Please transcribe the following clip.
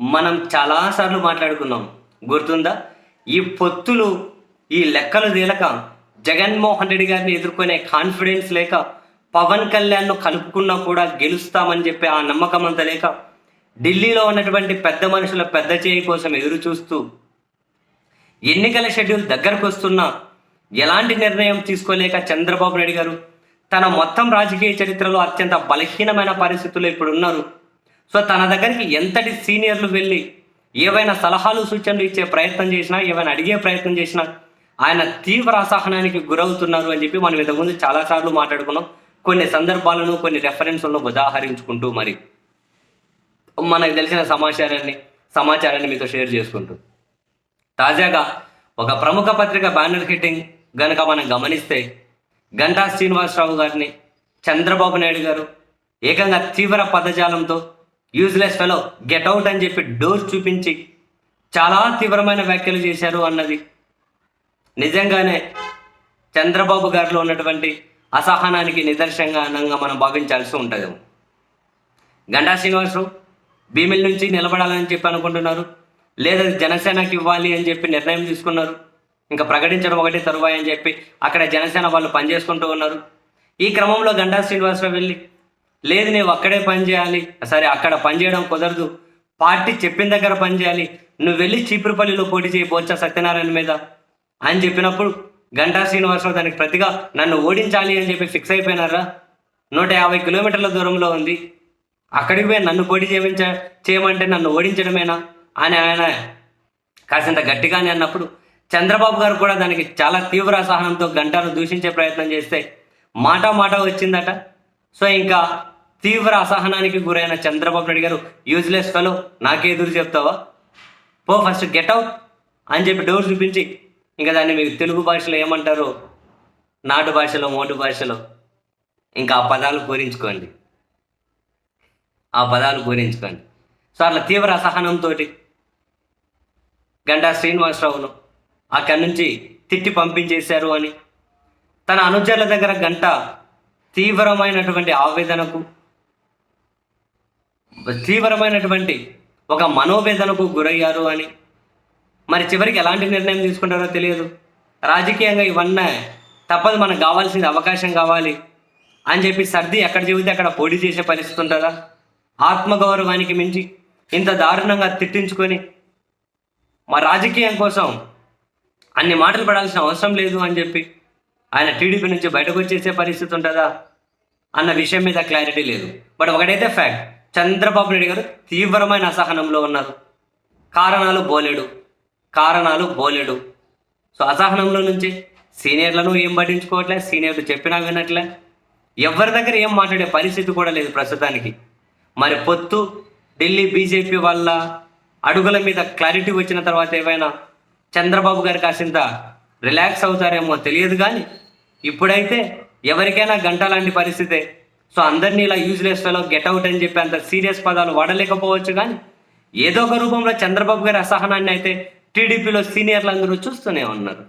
మనం చాలాసార్లు మాట్లాడుకున్నాం. గుర్తుందా? ఈ పొత్తులు ఈ లెక్కలు తేలక జగన్మోహన్ రెడ్డి గారిని ఎదుర్కొనే కాన్ఫిడెన్స్ లేక పవన్ కళ్యాణ్ను కలుపుకున్నా కూడా గెలుస్తామని చెప్పి ఆ నమ్మకం అంత లేక ఢిల్లీలో ఉన్నటువంటి పెద్ద మనుషుల పెద్ద చేయి కోసం ఎదురు చూస్తూ ఎన్నికల షెడ్యూల్ దగ్గరకు వస్తున్నా ఎలాంటి నిర్ణయం తీసుకోలేక చంద్రబాబు నాయుడు గారు తన మొత్తం రాజకీయ చరిత్రలో అత్యంత బలహీనమైన పరిస్థితుల్లో ఇప్పుడు ఉన్నారు సో తన దగ్గరికి ఎంతటి సీనియర్లు వెళ్ళి ఏవైనా సలహాలు సూచనలు ఇచ్చే ప్రయత్నం చేసినా ఏవైనా అడిగే ప్రయత్నం చేసినా ఆయన తీవ్ర అసహనానికి గురవుతున్నారు అని చెప్పి మనం ఇంతకుముందు చాలాసార్లు మాట్లాడుకున్నాం. కొన్ని సందర్భాలను కొన్ని రెఫరెన్స్లను ఉదాహరించుకుంటూ మరి మనకు తెలిసిన సమాచారాన్ని సమాచారాన్ని మీతో షేర్ చేసుకుంటూ. తాజాగా ఒక ప్రముఖ పత్రిక బ్యానర్ హిట్టింగ్ గనక మనం గమనిస్తే గంటా శ్రీనివాసరావు గారిని చంద్రబాబు నాయుడు గారు ఏకంగా తీవ్ర పదజాలంతో యూజ్లెస్ ఫెలో గెట్ అవుట్ అని చెప్పి డోర్ చూపించి చాలా తీవ్రమైన వ్యాఖ్యలు చేశారు అన్నది. నిజంగానే చంద్రబాబు గారిలో ఉన్నటువంటి అసహనానికి నిదర్శనంగా మనం భావించాల్సి ఉంటుంది. గంటా శ్రీనివాసరావు భీమిల్ నుంచి నిలబడాలని చెప్పి అనుకుంటున్నారు. లేదా జనసేనకి ఇవ్వాలి అని చెప్పి నిర్ణయం తీసుకున్నారు. ఇంకా ప్రకటించడం ఒకటి తరువాయి అని చెప్పి అక్కడ జనసేన వాళ్ళు పనిచేసుకుంటూ ఉన్నారు. ఈ క్రమంలో గంటా శ్రీనివాసరావు వెళ్ళి లేదు నువ్వు అక్కడే పని చేయాలి. సరే అక్కడ పని చేయడం కుదరదు. పార్టీ చెప్పిన దగ్గర పని చేయాలి. నువ్వు వెళ్ళి చీపురుపల్లిలో పోటీ చేయి సత్యనారాయణ మీద అని చెప్పినప్పుడు గంటా శ్రీనివాసరావు దానికి ప్రతిగా నన్ను ఓడించాలి అని చెప్పి ఫిక్స్ అయిపోయినారా? నూట యాభై కిలోమీటర్ల దూరంలో ఉంది. అక్కడికి పోయి నన్ను పోటీ చేయించ చేయమంటే నన్ను ఓడించడమేనా? అని ఆయన కాసింత గట్టిగానే అన్నప్పుడు చంద్రబాబు గారు కూడా దానికి చాలా తీవ్ర అసహనంతో గంటను దూషించే ప్రయత్నం చేస్తే మాట మాట వచ్చిందట. సో ఇంకా తీవ్ర అసహనానికి గురైన చంద్రబాబు నాయుడు గారు యూజ్లెస్ ఫెలో నాకే ఎదురు చెప్తావా? పో ఫస్ట్ గెట్ అవుట్ అని చెప్పి డోర్ చూపించి ఇంకా దాన్ని మీకు తెలుగు భాషలో ఏమంటారు నాటు భాషలో మోటు భాషలో ఇంకా ఆ పదాలు పూరించుకోండి. ఆ పదాలు పూరించుకోండి. సో అట్లా తీవ్ర అసహనంతో గంటా శ్రీనివాసరావును అక్కడి నుంచి తిట్టి పంపించేశారు అని తన అనుచరుల దగ్గర గంట తీవ్రమైనటువంటి ఆవేదనకు తీవ్రమైనటువంటి ఒక మనోవేదనకు గురయ్యారు అని. మరి చివరికి ఎలాంటి నిర్ణయం తీసుకుంటారో తెలియదు. రాజకీయంగా ఇవన్నీ తప్పదు మనకు కావాల్సింది అవకాశం కావాలి అని చెప్పి సర్ది ఎక్కడ చెబితే అక్కడ పోటీ చేసే పరిస్థితి ఉంటుందా? ఆత్మగౌరవానికి మించి ఇంత దారుణంగా తిట్టించుకొని మా రాజకీయం కోసం అన్ని మాటలు పడాల్సిన అవసరం లేదు అని చెప్పి ఆయన టీడీపీ నుంచి బయటకు వచ్చేసే పరిస్థితి ఉంటుందా అన్న విషయం మీద క్లారిటీ లేదు. బట్ ఒకటైతే ఫ్యాక్ట్ చంద్రబాబు నాయుడు గారు తీవ్రమైన అసహనంలో ఉన్నారు. కారణాలు బోలేడు. కారణాలు బోలేడు. సో అసహనంలో నుంచి సీనియర్లను ఏం పట్టించుకోవట్లే? సీనియర్లు చెప్పినా వినట్లే. ఎవరి దగ్గర ఏం మాట్లాడే పరిస్థితి కూడా లేదు ప్రస్తుతానికి. మరి పొత్తు ఢిల్లీ బీజేపీ వల్ల అడుగుల మీద క్లారిటీ వచ్చిన తర్వాత ఏమైనా చంద్రబాబు గారు కాసింత రిలాక్స్ అవుతారేమో తెలియదు కానీ ఇప్పుడైతే ఎవరికైనా గంట లాంటి పరిస్థితే. సో అందరినీ ఇలా యూజ్లెస్ ఫెలో గెట్ అవుట్ అని చెప్పి అంత సీరియస్ పదాలు వాడలేకపోవచ్చు కానీ ఏదో ఒక రూపంలో చంద్రబాబు గారి అసహనాన్ని అయితే టీడీపీలో సీనియర్లు అందరూ చూస్తూనే ఉన్నారు.